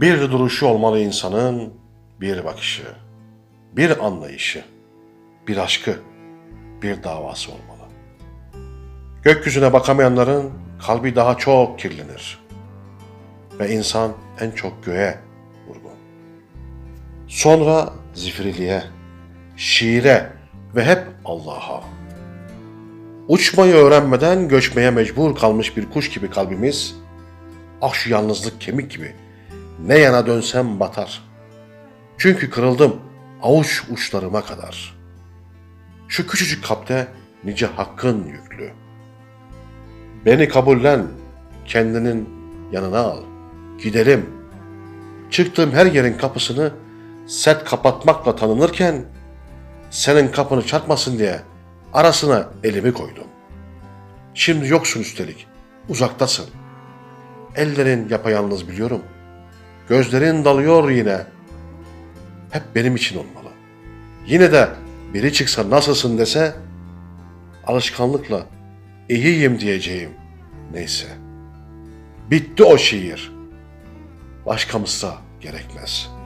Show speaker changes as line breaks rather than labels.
Bir duruşu olmalı insanın, bir bakışı, bir anlayışı, bir aşkı, bir davası olmalı. Gökyüzüne bakamayanların kalbi daha çok kirlenir. Ve insan en çok göğe vurgun. Sonra zifiriliğe, şiire ve hep Allah'a. Uçmayı öğrenmeden göçmeye mecbur kalmış bir kuş gibi kalbimiz, ah şu yalnızlık kemik gibi, ne yana dönsem batar. Çünkü kırıldım avuç uçlarıma kadar. Şu küçücük kapte nice hakkın yüklü. Beni kabullen, kendinin yanına al. Gidelim. Çıktığım her yerin kapısını set kapatmakla tanınırken senin kapını çarpmasın diye arasına elimi koydum. Şimdi yoksun üstelik, uzaktasın. Ellerin yapayalnız biliyorum. Gözlerin dalıyor yine. Hep benim için olmalı. Yine de biri çıksa nasılsın dese alışkanlıkla iyiyim diyeceğim. Neyse. Bitti o şiir. Başkamızsa gerekmez.''